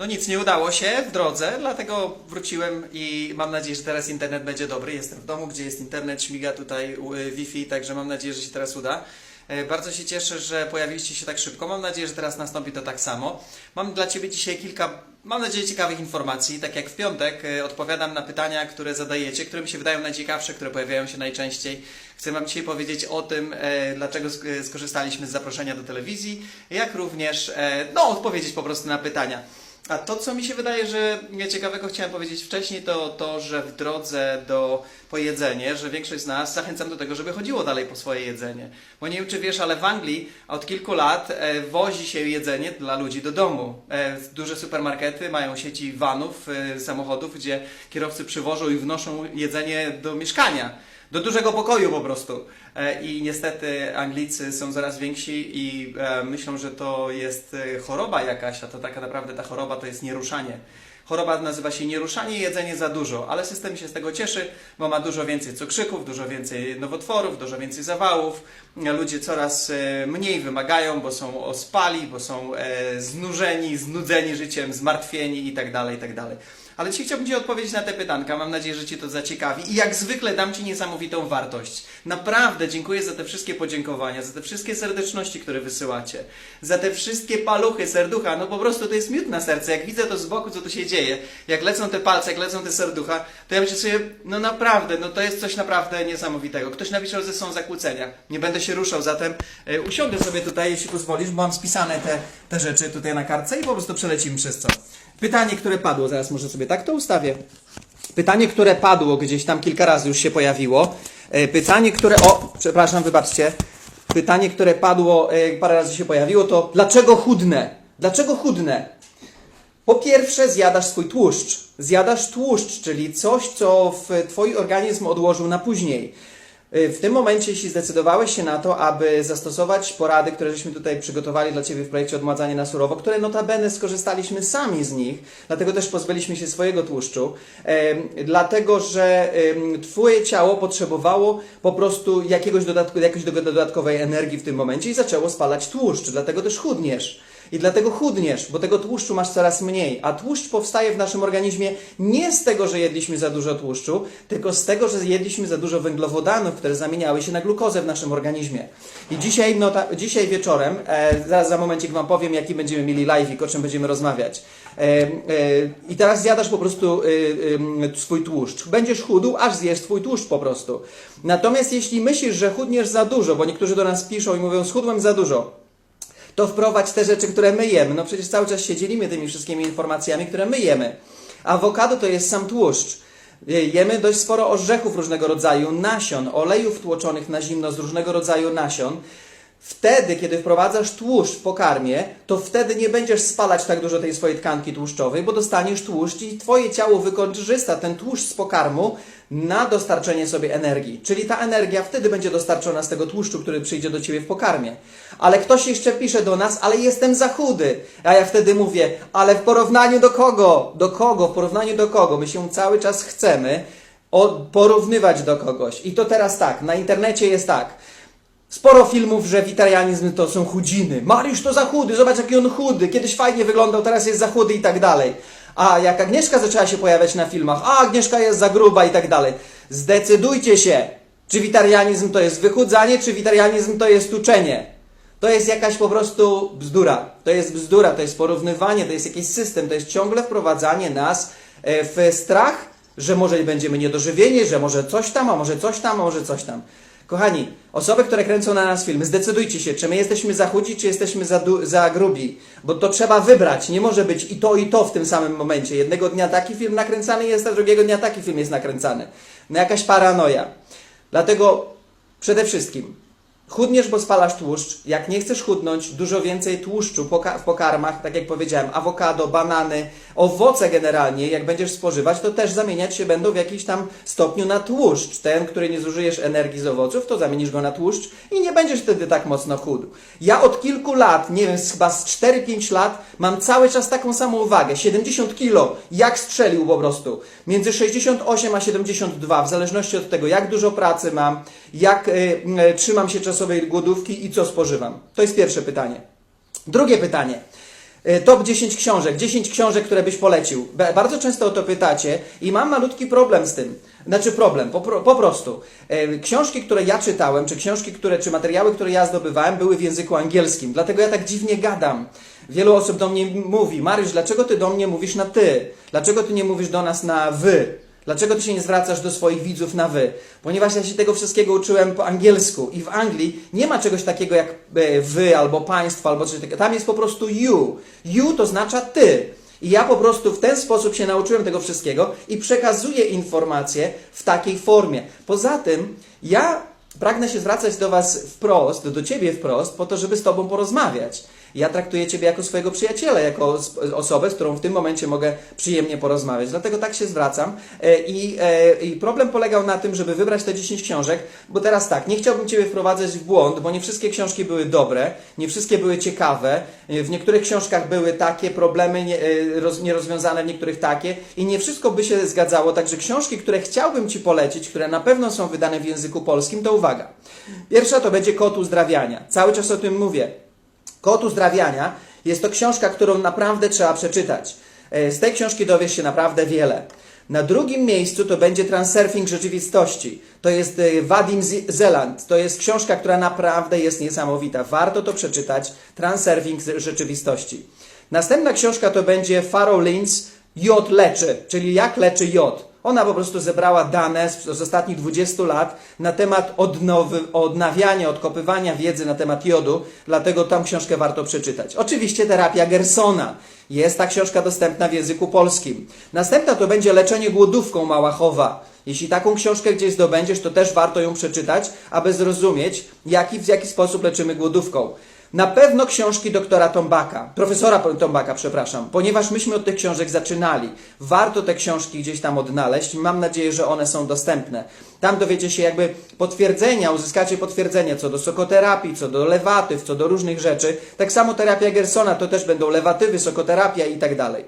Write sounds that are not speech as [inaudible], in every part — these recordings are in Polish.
No nic, nie udało się w drodze, dlatego wróciłem i mam nadzieję, że teraz internet będzie dobry. Jestem w domu, gdzie jest internet, śmiga tutaj y, Wi-Fi, także mam nadzieję, że się teraz uda. E, Bardzo się cieszę, że pojawiliście się tak szybko. Mam nadzieję, że teraz nastąpi to tak samo. Mam dla Ciebie dzisiaj kilka, mam nadzieję, ciekawych informacji. Tak jak w piątek e, odpowiadam na pytania, które zadajecie, które mi się wydają najciekawsze, które pojawiają się najczęściej. Chcę Wam dzisiaj powiedzieć o tym, e, dlaczego sk- skorzystaliśmy z zaproszenia do telewizji, jak również no, odpowiedzieć po prostu na pytania. A to, co mi się wydaje, że ciekawego chciałem powiedzieć wcześniej, to to, że w drodze do po jedzenie, że większość z nas zachęcam do tego, żeby chodziło dalej po swoje jedzenie. Bo nie wiem, czy wiesz, ale w Anglii od kilku lat e, wozi się jedzenie dla ludzi do domu. E, duże supermarkety mają sieci vanów, e, samochodów, gdzie kierowcy przywożą i wnoszą jedzenie do mieszkania. Do dużego pokoju po prostu. E, I niestety Anglicy są coraz więksi i e, myślą, że to jest e, choroba jakaś, a to tak naprawdę ta choroba to jest nieruszanie. Choroba nazywa się nieruszanie jedzenie za dużo, ale system się z tego cieszy, bo ma dużo więcej cukrzyków, dużo więcej nowotworów, dużo więcej zawałów. Ludzie coraz e, mniej wymagają, bo są ospali, bo są e, znużeni, znudzeni życiem, zmartwieni itd. itd. Ale dzisiaj chciałbym Ci odpowiedzieć na te pytanka. Mam nadzieję, że Cię to zaciekawi. I jak zwykle dam Ci niesamowitą wartość. Naprawdę dziękuję za te wszystkie podziękowania, za te wszystkie serdeczności, które wysyłacie. Za te wszystkie paluchy, serducha. No po prostu to jest miód na serce. Jak widzę to z boku, co tu się dzieje. Jak lecą te palce, jak lecą te serducha, to ja myślę sobie, no naprawdę, no to jest coś naprawdę niesamowitego. Ktoś napisał, że są zakłócenia. Nie będę się ruszał, zatem e, usiądę sobie tutaj, jeśli pozwolisz, bo mam spisane te, te rzeczy tutaj na kartce i po prostu przelecimy przez co. Pytanie, które padło, zaraz może sobie tak to ustawię. Pytanie, które padło gdzieś tam kilka razy już się pojawiło. E, Pytanie, które. O, przepraszam, wybaczcie. Pytanie, które padło, e, parę razy się pojawiło, to dlaczego chudnę? Dlaczego chudnę? Po pierwsze, zjadasz swój tłuszcz. Zjadasz tłuszcz, czyli coś, co w Twój organizm odłożył na później. Y, W tym momencie, jeśli zdecydowałeś się na to, aby zastosować porady, które żeśmy tutaj przygotowali dla Ciebie w projekcie Odmładzanie na surowo, które notabene skorzystaliśmy sami z nich, dlatego też pozbyliśmy się swojego tłuszczu, dlatego że Twoje ciało potrzebowało po prostu jakiegoś dodatku, jakiejś do- dodatkowej energii w tym momencie i zaczęło spalać tłuszcz, dlatego też chudniesz. I dlatego chudniesz, bo tego tłuszczu masz coraz mniej. A tłuszcz powstaje w naszym organizmie nie z tego, że jedliśmy za dużo tłuszczu, tylko z tego, że jedliśmy za dużo węglowodanów, które zamieniały się na glukozę w naszym organizmie. I dzisiaj, no ta, dzisiaj wieczorem, e, zaraz za momencik Wam powiem, jaki będziemy mieli live i o czym będziemy rozmawiać. E, e, I teraz zjadasz po prostu e, e, swój tłuszcz. Będziesz chudł, aż zjesz swój tłuszcz po prostu. Natomiast jeśli myślisz, że chudniesz za dużo, bo niektórzy do nas piszą i mówią, schudłem za dużo, to wprowadź te rzeczy, które my jemy. No przecież cały czas się dzielimy tymi wszystkimi informacjami, które my jemy. Awokado to jest sam tłuszcz. Jemy dość sporo orzechów różnego rodzaju, nasion, olejów tłoczonych na zimno z różnego rodzaju nasion. Wtedy, kiedy wprowadzasz tłuszcz w pokarmie, to wtedy nie będziesz spalać tak dużo tej swojej tkanki tłuszczowej, bo dostaniesz tłuszcz i twoje ciało wykorzysta ten tłuszcz z pokarmu na dostarczenie sobie energii. Czyli ta energia wtedy będzie dostarczona z tego tłuszczu, który przyjdzie do ciebie w pokarmie. Ale ktoś jeszcze pisze do nas, ale jestem za chudy. A ja wtedy mówię, ale w porównaniu do kogo? Do kogo? W porównaniu do kogo? My się cały czas chcemy porównywać do kogoś. I to teraz tak, na internecie jest tak. Sporo filmów, że witarianizm to są chudziny. Mariusz to za chudy, zobacz jaki on chudy. Kiedyś fajnie wyglądał, teraz jest za chudy i tak dalej. A jak Agnieszka zaczęła się pojawiać na filmach, a Agnieszka jest za gruba i tak dalej. Zdecydujcie się, czy witarianizm to jest wychudzanie, czy witarianizm to jest tuczenie. To jest jakaś po prostu bzdura. To jest bzdura, to jest porównywanie, to jest jakiś system, to jest ciągle wprowadzanie nas e, w strach, że może będziemy niedożywieni, że może coś tam, a może coś tam, a może coś tam. Kochani, osoby, które kręcą na nas filmy, zdecydujcie się, czy my jesteśmy za chudzi, czy jesteśmy za, za grubi. Bo to trzeba wybrać. Nie może być i to, i to w tym samym momencie. Jednego dnia taki film nakręcany jest, a drugiego dnia taki film jest nakręcany. No jakaś paranoja. Dlatego przede wszystkim chudniesz, bo spalasz tłuszcz. Jak nie chcesz chudnąć, dużo więcej tłuszczu w pokarmach, tak jak powiedziałem, awokado, banany, owoce generalnie, jak będziesz spożywać, to też zamieniać się będą w jakimś tam stopniu na tłuszcz. Ten, który nie zużyjesz energii z owoców, to zamienisz go na tłuszcz i nie będziesz wtedy tak mocno chudł. Ja od kilku lat, nie wiem, chyba z 4-5 lat, mam cały czas taką samą wagę, 70 kilo, jak strzelił po prostu. Między 68 a 72, w zależności od tego, jak dużo pracy mam, jak y, y, trzymam się czasowej głodówki i co spożywam. To jest pierwsze pytanie. Drugie pytanie. E, Top 10 książek, 10 książek, które byś polecił. Bardzo często o to pytacie i mam malutki problem z tym. Znaczy problem, po, po prostu. E, Książki, które ja czytałem, czy książki, które, czy materiały, które ja zdobywałem, były w języku angielskim. Dlatego ja tak dziwnie gadam. Wielu osób do mnie mówi, Mariusz, dlaczego ty do mnie mówisz na ty? Dlaczego ty nie mówisz do nas na wy? Dlaczego ty się nie zwracasz do swoich widzów na wy? Ponieważ ja się tego wszystkiego uczyłem po angielsku i w Anglii nie ma czegoś takiego jak e, wy albo państwo albo coś takiego. Tam jest po prostu you. You to oznacza ty. I ja po prostu w ten sposób się nauczyłem tego wszystkiego i przekazuję informacje w takiej formie. Poza tym ja pragnę się zwracać do Was wprost, do Ciebie wprost, po to, żeby z Tobą porozmawiać. Ja traktuję Ciebie jako swojego przyjaciela, jako osobę, z którą w tym momencie mogę przyjemnie porozmawiać. Dlatego tak się zwracam. E, I, e, I problem polegał na tym, żeby wybrać te 10 książek, bo teraz tak, nie chciałbym Ciebie wprowadzać w błąd, bo nie wszystkie książki były dobre, nie wszystkie były ciekawe. E, W niektórych książkach były takie problemy nie, roz, nierozwiązane, w niektórych takie i nie wszystko by się zgadzało. Także książki, które chciałbym Ci polecić, które na pewno są wydane w języku polskim, to uwaga. Pierwsza to będzie Kot uzdrawiania. Cały czas o tym mówię. Kot uzdrawiania jest to książka, którą naprawdę trzeba przeczytać. E, Z tej książki dowiesz się naprawdę wiele. Na drugim miejscu to będzie Transurfing rzeczywistości. To jest e, Wadim Z- Zeland. To jest książka, która naprawdę jest niesamowita. Warto to przeczytać. Transurfing rzeczywistości. Następna książka to będzie Farrow Lynch Jod leczy, czyli jak leczy jod. Ona po prostu zebrała dane z, z ostatnich 20 lat na temat odnowy, odnawiania, odkopywania wiedzy na temat jodu, dlatego tą książkę warto przeczytać. Oczywiście terapia Gersona. Jest ta książka dostępna w języku polskim. Następna to będzie leczenie głodówką Małachowa. Jeśli taką książkę gdzieś zdobędziesz, to też warto ją przeczytać, aby zrozumieć, jaki, w jaki sposób leczymy głodówką. Na pewno książki doktora Tombaka, profesora Tombaka, przepraszam, ponieważ myśmy od tych książek zaczynali. Warto te książki gdzieś tam odnaleźć. Mam nadzieję, że one są dostępne. Tam dowiecie się jakby potwierdzenia, uzyskacie potwierdzenia co do sokoterapii, co do lewatyw, co do różnych rzeczy. Tak samo terapia Gersona to też będą lewatywy, sokoterapia i tak dalej.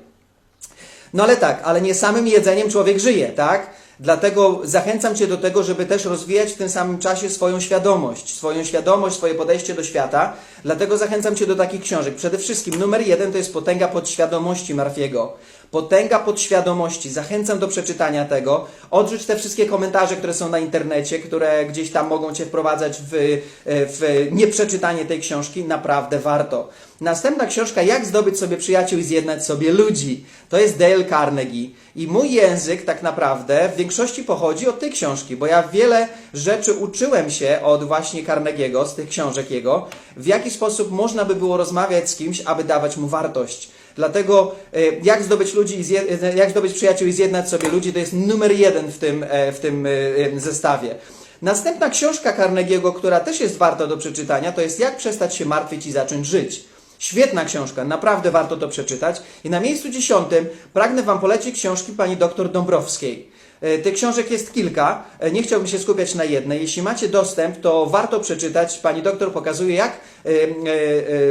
No ale tak, ale nie samym jedzeniem człowiek żyje, tak? Dlatego zachęcam Cię do tego, żeby też rozwijać w tym samym czasie swoją świadomość, swoją świadomość, swoje podejście do świata. Dlatego zachęcam Cię do takich książek. Przede wszystkim numer jeden to jest Potęga Podświadomości Marfiego. Potęga Podświadomości. Zachęcam do przeczytania tego. Odrzuć te wszystkie komentarze, które są na internecie, które gdzieś tam mogą Cię wprowadzać w, w nieprzeczytanie tej książki. Naprawdę warto. Następna książka, Jak zdobyć sobie przyjaciół i zjednać sobie ludzi. To jest Dale Carnegie. I mój język tak naprawdę w większości pochodzi od tej książki, bo ja wiele rzeczy uczyłem się od właśnie Carnegiego, z tych książek jego, w jaki sposób można by było rozmawiać z kimś, aby dawać mu wartość. Dlatego e, jak zdobyć ludzi, e, jak zdobyć przyjaciół i zjednać sobie ludzi, to jest numer jeden w tym, e, w tym zestawie. Następna książka Carnegiego, która też jest warta do przeczytania, to jest Jak przestać się martwić i zacząć żyć. Świetna książka, naprawdę warto to przeczytać. I na miejscu dziesiątym pragnę Wam polecić książki pani dr Dąbrowskiej. E, Tych książek jest kilka, e, nie chciałbym się skupiać na jednej. Jeśli macie dostęp, to warto przeczytać. Pani doktor pokazuje, jak e,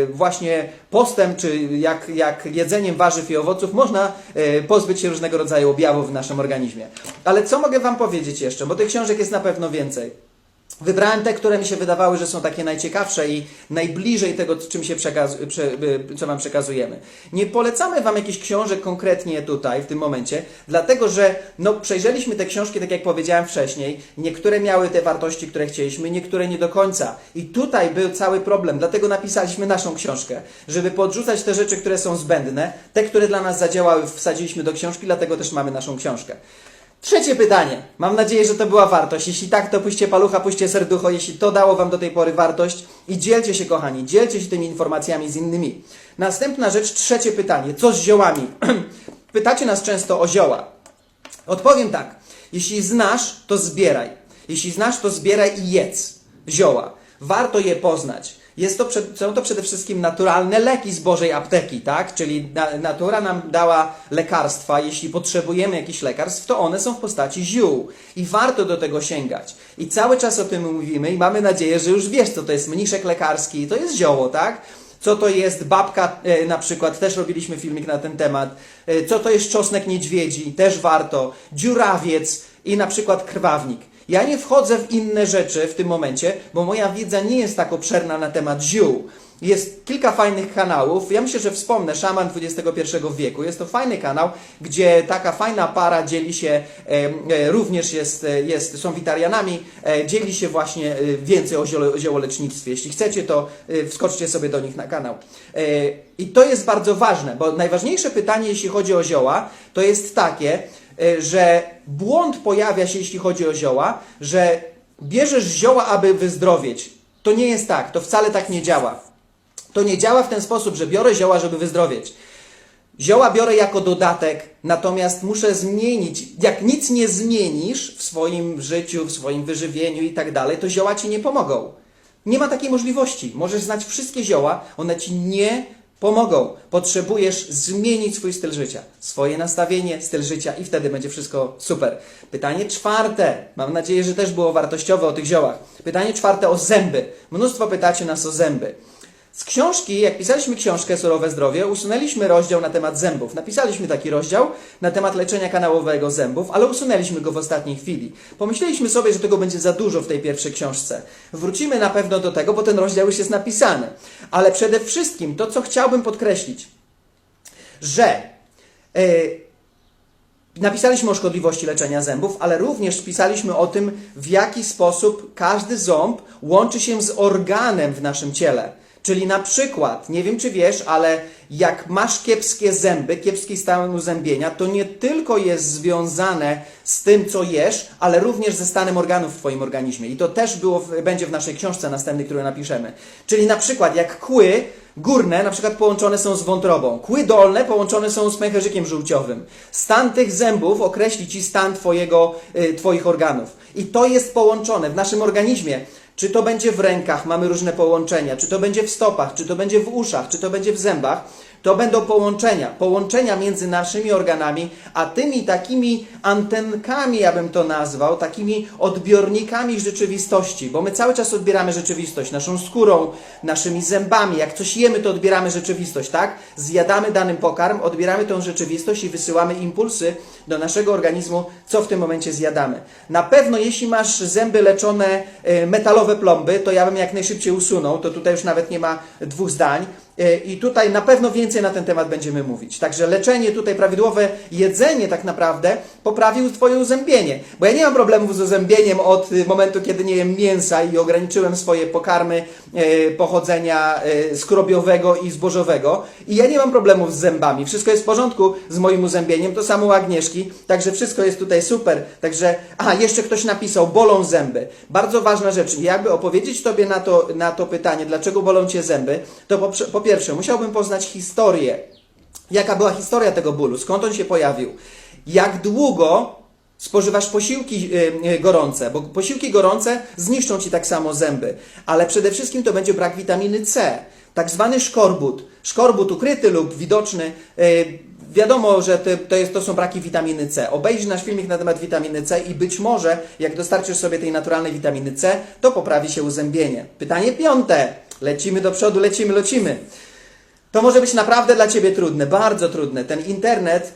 właśnie postem, czy jak, jak jedzeniem warzyw i owoców można pozbyć się różnego rodzaju objawów w naszym organizmie. Ale co mogę Wam powiedzieć jeszcze, bo tych książek jest na pewno więcej. Wybrałem te, które mi się wydawały, że są takie najciekawsze i najbliżej tego, czym się y, co Wam przekazujemy. Nie polecamy Wam jakichś książek konkretnie tutaj, w tym momencie, dlatego że no, przejrzeliśmy te książki, tak jak powiedziałem wcześniej. Niektóre miały te wartości, które chcieliśmy, niektóre nie do końca. I tutaj był cały problem, dlatego napisaliśmy naszą książkę, żeby podrzucać te rzeczy, które są zbędne, te, które dla nas zadziałały, wsadziliśmy do książki, dlatego też mamy naszą książkę. Trzecie pytanie. Mam nadzieję, że to była wartość. Jeśli tak, to puśćcie palucha, puśćcie serducho, jeśli to dało Wam do tej pory wartość. I dzielcie się, kochani, dzielcie się tymi informacjami z innymi. Następna rzecz, trzecie pytanie. Co z ziołami? [clears throat] Pytacie nas często o zioła. Odpowiem tak. Jeśli znasz, to zbieraj. Jeśli znasz, to zbieraj i jedz zioła. Warto je poznać. Jest to, są to przede wszystkim naturalne leki z Bożej apteki, tak? Czyli na, natura nam dała lekarstwa. Jeśli potrzebujemy jakichś lekarstw, to one są w postaci ziół. I warto do tego sięgać. I cały czas o tym mówimy i mamy nadzieję, że już wiesz, co to jest mniszek lekarski. To jest zioło, tak? Co to jest babka, e, na przykład, też robiliśmy filmik na ten temat. E, co to jest czosnek niedźwiedzi, też warto. Dziurawiec i na przykład krwawnik. Ja nie wchodzę w inne rzeczy w tym momencie, bo moja wiedza nie jest tak obszerna na temat ziół. Jest kilka fajnych kanałów. Ja myślę, że wspomnę Szaman XXI wieku. Jest to fajny kanał, gdzie taka fajna para dzieli się, e, również jest, e, jest, są witarianami, e, dzieli się właśnie e, więcej o ziolo- ziołolecznictwie. Jeśli chcecie, to e, wskoczcie sobie do nich na kanał. E, I to jest bardzo ważne, bo najważniejsze pytanie, jeśli chodzi o zioła, to jest takie, że błąd pojawia się, jeśli chodzi o zioła, że bierzesz zioła, aby wyzdrowieć. To nie jest tak, to wcale tak nie działa. To nie działa w ten sposób, że biorę zioła, żeby wyzdrowieć. Zioła biorę jako dodatek, natomiast muszę zmienić. Jak nic nie zmienisz w swoim życiu, w swoim wyżywieniu i tak dalej, to zioła ci nie pomogą. Nie ma takiej możliwości. Możesz znać wszystkie zioła, one ci nie pomogą. Potrzebujesz zmienić swój styl życia, swoje nastawienie, styl życia i wtedy będzie wszystko super. Pytanie czwarte. Mam nadzieję, że też było wartościowe o tych ziołach. Pytanie czwarte o zęby. Mnóstwo pytacie nas o zęby. Z książki, jak pisaliśmy książkę Surowe Zdrowie, usunęliśmy rozdział na temat zębów. Napisaliśmy taki rozdział na temat leczenia kanałowego zębów, ale usunęliśmy go w ostatniej chwili. Pomyśleliśmy sobie, że tego będzie za dużo w tej pierwszej książce. Wrócimy na pewno do tego, bo ten rozdział już jest napisany. Ale przede wszystkim to, co chciałbym podkreślić, że yy, Napisaliśmy o szkodliwości leczenia zębów, ale również pisaliśmy o tym, w jaki sposób każdy ząb łączy się z organem w naszym ciele. Czyli na przykład, nie wiem czy wiesz, ale jak masz kiepskie zęby, kiepski stan uzębienia, to nie tylko jest związane z tym, co jesz, ale również ze stanem organów w Twoim organizmie. I to też było, będzie w naszej książce następnej, którą napiszemy. Czyli na przykład jak kły górne na przykład połączone są z wątrobą, kły dolne połączone są z pęcherzykiem żółciowym. Stan tych zębów określi Ci stan twojego, y, Twoich organów. I to jest połączone w naszym organizmie. Czy to będzie w rękach, mamy różne połączenia, czy to będzie w stopach, czy to będzie w uszach, czy to będzie w zębach, to będą połączenia. Połączenia między naszymi organami, a tymi takimi antenkami, ja bym to nazwał, takimi odbiornikami rzeczywistości, bo my cały czas odbieramy rzeczywistość naszą skórą, naszymi zębami. Jak coś jemy, to odbieramy rzeczywistość, tak? Zjadamy dany pokarm, odbieramy tą rzeczywistość i wysyłamy impulsy do naszego organizmu, co w tym momencie zjadamy. Na pewno, jeśli masz zęby leczone e, metalowe plomby, to ja bym jak najszybciej usunął, to tutaj już nawet nie ma dwóch zdań. E, I tutaj na pewno więcej na ten temat będziemy mówić. Także leczenie, tutaj prawidłowe jedzenie tak naprawdę poprawił Twoje uzębienie. Bo ja nie mam problemów z uzębieniem od y, momentu, kiedy nie jem mięsa i ograniczyłem swoje pokarmy e, pochodzenia e, skrobiowego i zbożowego. I ja nie mam problemów z zębami. Wszystko jest w porządku z moim uzębieniem. To samo u Agnieszki. Także wszystko jest tutaj super. Także, aha, jeszcze ktoś napisał, bolą zęby. Bardzo ważna rzecz. Jakby opowiedzieć Tobie na to, na to pytanie, dlaczego bolą Cię zęby, to po, po pierwsze, musiałbym poznać historię. Jaka była historia tego bólu? Skąd on się pojawił? Jak długo spożywasz posiłki y, gorące? Bo posiłki gorące zniszczą ci tak samo zęby. Ale przede wszystkim to będzie brak witaminy C. Tak zwany szkorbut. Szkorbut ukryty lub widoczny. y, Wiadomo, że to, jest, to są braki witaminy C. Obejrzyj nasz filmik na temat witaminy C i być może, jak dostarczysz sobie tej naturalnej witaminy C, to poprawi się uzębienie. Pytanie piąte. Lecimy do przodu, lecimy, lecimy. To może być naprawdę dla Ciebie trudne, bardzo trudne. Ten internet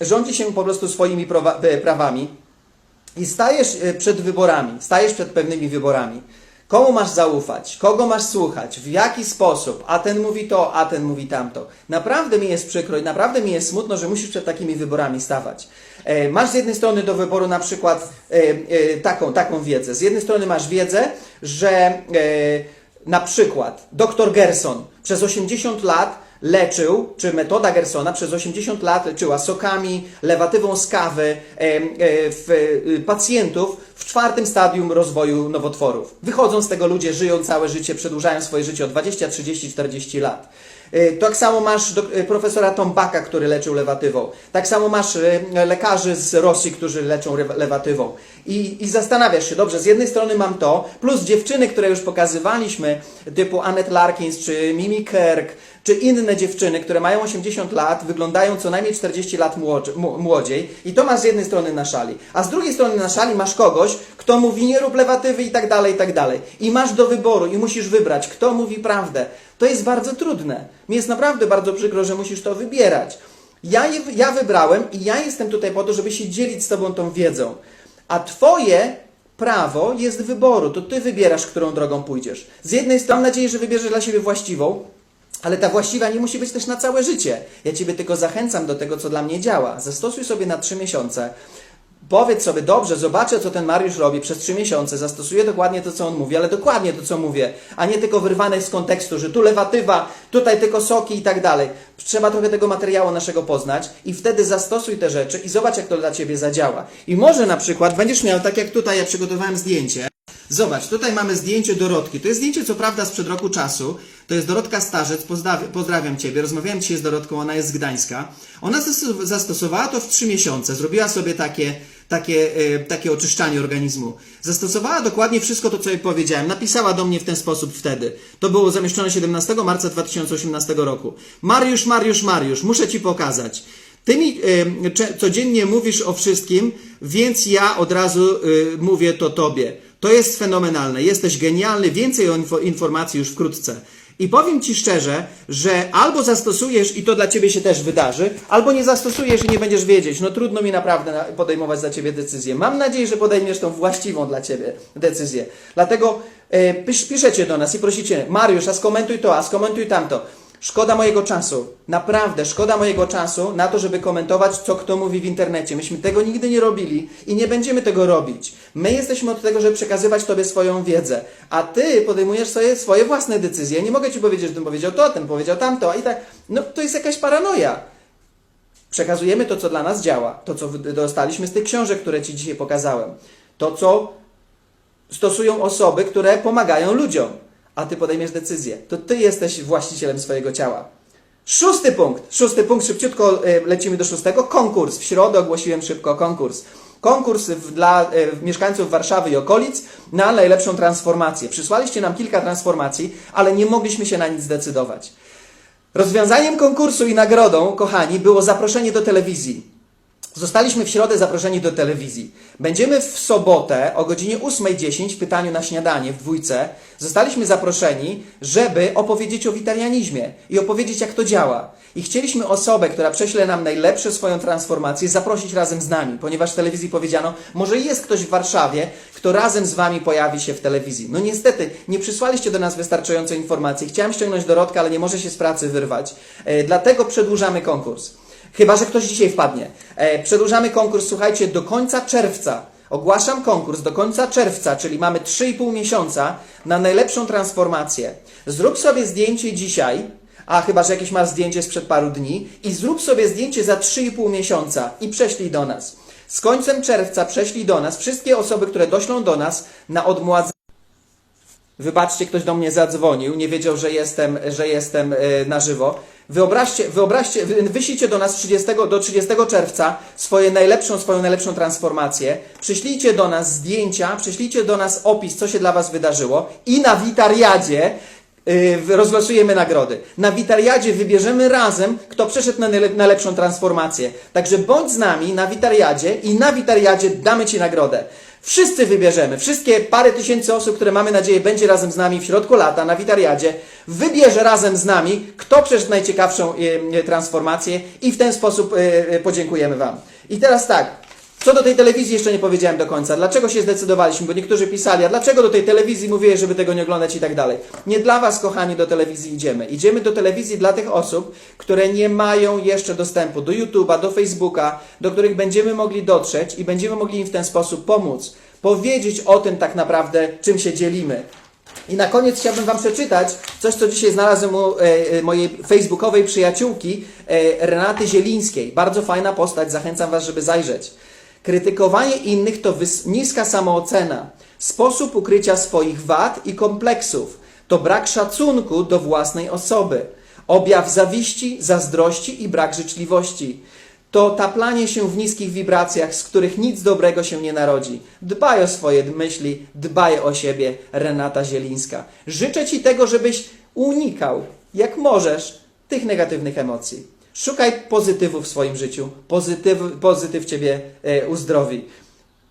rządzi się po prostu swoimi e, prawami i stajesz e, przed wyborami, stajesz przed pewnymi wyborami. Komu masz zaufać? Kogo masz słuchać? W jaki sposób? A ten mówi to, a ten mówi tamto. Naprawdę mi jest przykro i naprawdę mi jest smutno, że musisz przed takimi wyborami stawać. E, Masz z jednej strony do wyboru na przykład taką, taką wiedzę. Z jednej strony masz wiedzę, że na przykład dr Gerson przez 80 lat leczył, czy metoda Gersona przez 80 lat leczyła sokami, lewatywą z kawy e, e, w, e, pacjentów w czwartym stadium rozwoju nowotworów. Wychodzą z tego ludzie, żyją całe życie, przedłużają swoje życie o 20, 30, 40 lat. E, Tak samo masz e, profesora Tombaka, który leczył lewatywą. Tak samo masz e, lekarzy z Rosji, którzy leczą lewatywą. I, I zastanawiasz się, dobrze, z jednej strony mam to, plus dziewczyny, które już pokazywaliśmy, typu Annette Larkins czy Mimi Kirk, czy inne dziewczyny, które mają 80 lat, wyglądają co najmniej 40 lat młodziej i to masz z jednej strony na szali. A z drugiej strony na szali masz kogoś, kto mówi nie rób lewatywy i tak dalej, i tak dalej. I masz do wyboru i musisz wybrać, kto mówi prawdę. To jest bardzo trudne. Mi jest naprawdę bardzo przykro, że musisz to wybierać. Ja, je, ja wybrałem i ja jestem tutaj po to, żeby się dzielić z Tobą tą wiedzą. A Twoje prawo jest wyboru. To ty wybierasz, którą drogą pójdziesz. Z jednej strony mam nadzieję, że wybierzesz dla siebie właściwą, ale ta właściwa nie musi być też na całe życie. Ja Ciebie tylko zachęcam do tego, co dla mnie działa. Zastosuj sobie na trzy miesiące. Powiedz sobie, dobrze, zobaczę, co ten Mariusz robi przez trzy miesiące, zastosuję dokładnie to, co on mówi, ale dokładnie to, co mówię, a nie tylko wyrwane z kontekstu, że tu lewatywa, tutaj tylko soki i tak dalej. Trzeba trochę tego materiału naszego poznać i wtedy zastosuj te rzeczy i zobacz, jak to dla Ciebie zadziała. I może na przykład będziesz miał, tak jak tutaj, ja przygotowałem zdjęcie, Zobacz, tutaj mamy zdjęcie Dorotki. To jest zdjęcie, co prawda, sprzed roku czasu. To jest Dorotka Starzec. Pozdrawiam, Ciebie. Rozmawiałem dzisiaj z Dorotką, ona jest z Gdańska. Ona zastos- zastosowała to w trzy miesiące. Zrobiła sobie takie, takie, e, takie oczyszczanie organizmu. Zastosowała dokładnie wszystko to, co jej powiedziałem. Napisała do mnie w ten sposób wtedy. To było zamieszczone 17 marca 2018 roku. Mariusz, Mariusz, Mariusz, muszę Ci pokazać. Ty mi e, codziennie mówisz o wszystkim, więc ja od razu e, mówię to Tobie. To jest fenomenalne, jesteś genialny, więcej info, informacji już wkrótce. I powiem Ci szczerze, że albo zastosujesz i to dla Ciebie się też wydarzy, albo nie zastosujesz i nie będziesz wiedzieć. No trudno mi naprawdę na- podejmować za Ciebie decyzję. Mam nadzieję, że podejmiesz tą właściwą dla Ciebie decyzję. Dlatego e, pisz, piszecie do nas i prosicie, Mariusz, a skomentuj to, a skomentuj tamto. Szkoda mojego czasu. Naprawdę, szkoda mojego czasu na to, żeby komentować, co kto mówi w internecie. Myśmy tego nigdy nie robili i nie będziemy tego robić. My jesteśmy od tego, żeby przekazywać Tobie swoją wiedzę, a Ty podejmujesz sobie swoje własne decyzje. Nie mogę Ci powiedzieć, że ten powiedział to, ten powiedział tamto, a i tak. No to jest jakaś paranoja. Przekazujemy to, co dla nas działa, to, co dostaliśmy z tych książek, które Ci dzisiaj pokazałem, to, co stosują osoby, które pomagają ludziom, a ty podejmiesz decyzję. To ty jesteś właścicielem swojego ciała. Szósty punkt. Szósty punkt, szybciutko e, lecimy do szóstego. Konkurs. W środę ogłosiłem szybko konkurs. Konkurs dla e, mieszkańców Warszawy i okolic na najlepszą transformację. Przysłaliście nam kilka transformacji, ale nie mogliśmy się na nic zdecydować. Rozwiązaniem konkursu i nagrodą, kochani, było zaproszenie do telewizji. Zostaliśmy w środę zaproszeni do telewizji. Będziemy w sobotę o godzinie 8.10 w pytaniu na śniadanie w dwójce. Zostaliśmy zaproszeni, żeby opowiedzieć o witarianizmie i opowiedzieć, jak to działa. I chcieliśmy osobę, która prześle nam najlepsze swoją transformację, zaprosić razem z nami, ponieważ w telewizji powiedziano, może jest ktoś w Warszawie, kto razem z wami pojawi się w telewizji. No niestety, nie przysłaliście do nas wystarczająco informacji. Chciałem ściągnąć Dorotkę, ale nie może się z pracy wyrwać. E, dlatego przedłużamy konkurs. Chyba, że ktoś dzisiaj wpadnie. E, przedłużamy konkurs, słuchajcie, do końca czerwca. Ogłaszam konkurs do końca czerwca, czyli mamy 3,5 miesiąca na najlepszą transformację. Zrób sobie zdjęcie dzisiaj, a chyba, że jakieś masz zdjęcie sprzed paru dni, i zrób sobie zdjęcie za 3,5 miesiąca i prześlij do nas. Z końcem czerwca prześlij do nas wszystkie osoby, które doślą do nas na odmładzenie. Wybaczcie, ktoś do mnie zadzwonił, nie wiedział, że jestem, że jestem e, na żywo. Wyobraźcie, wyobraźcie, wy- wyślijcie do nas 30, do 30 czerwca swoje najlepszą, swoją najlepszą transformację. Przyślijcie do nas zdjęcia, przyślijcie do nas opis, co się dla Was wydarzyło i na witariadzie yy, rozlosujemy nagrody. Na witariadzie wybierzemy razem, kto przeszedł na najlep- najlepszą transformację. Także bądź z nami na witariadzie i na witariadzie damy Ci nagrodę. Wszyscy wybierzemy, wszystkie parę tysięcy osób, które mamy nadzieję będzie razem z nami w środku lata na witariadzie, wybierze razem z nami, kto przeszedł najciekawszą transformację i w ten sposób e, e, podziękujemy Wam. I teraz tak, co do tej telewizji jeszcze nie powiedziałem do końca. Dlaczego się zdecydowaliśmy? Bo niektórzy pisali, a dlaczego do tej telewizji mówiłeś, żeby tego nie oglądać i tak dalej. Nie dla Was, kochani, do telewizji idziemy. Idziemy do telewizji dla tych osób, które nie mają jeszcze dostępu do YouTube'a, do Facebooka, do których będziemy mogli dotrzeć i będziemy mogli im w ten sposób pomóc. Powiedzieć o tym tak naprawdę, czym się dzielimy. I na koniec chciałbym Wam przeczytać coś, co dzisiaj znalazłem u e, e, mojej facebookowej przyjaciółki e, Renaty Zielińskiej. Bardzo fajna postać, zachęcam Was, żeby zajrzeć. Krytykowanie innych to niska samoocena, sposób ukrycia swoich wad i kompleksów, to brak szacunku do własnej osoby, objaw zawiści, zazdrości i brak życzliwości. To taplanie się w niskich wibracjach, z których nic dobrego się nie narodzi. Dbaj o swoje myśli, dbaj o siebie, Renata Zielińska. Życzę Ci tego, żebyś unikał, jak możesz, tych negatywnych emocji. Szukaj pozytywu w swoim życiu. Pozytyw, pozytyw Ciebie e, uzdrowi.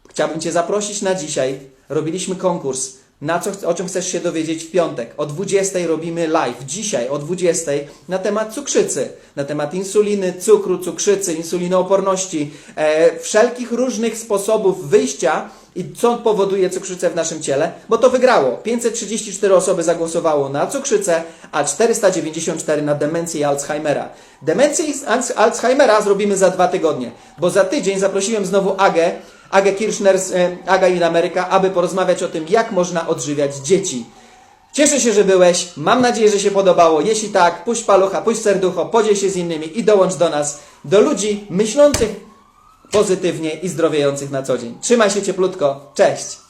Chciałbym Cię zaprosić na dzisiaj. Robiliśmy konkurs. Na co, o czym chcesz się dowiedzieć w piątek? O 20 robimy live. Dzisiaj o 20 na temat cukrzycy, na temat insuliny, cukru, cukrzycy, insulinooporności, e, wszelkich różnych sposobów wyjścia i co powoduje cukrzycę w naszym ciele, bo to wygrało. 534 osoby zagłosowało na cukrzycę, a 494 na demencję i Alzheimera. Demencję i Alz- Alzheimera zrobimy za dwa tygodnie, bo za tydzień zaprosiłem znowu Agę, Agę Kirchner z e, Aga in America, aby porozmawiać o tym, jak można odżywiać dzieci. Cieszę się, że byłeś. Mam nadzieję, że się podobało. Jeśli tak, puść palucha, puść serducho, podziel się z innymi i dołącz do nas, do ludzi myślących pozytywnie i zdrowiejących na co dzień. Trzymaj się cieplutko. Cześć!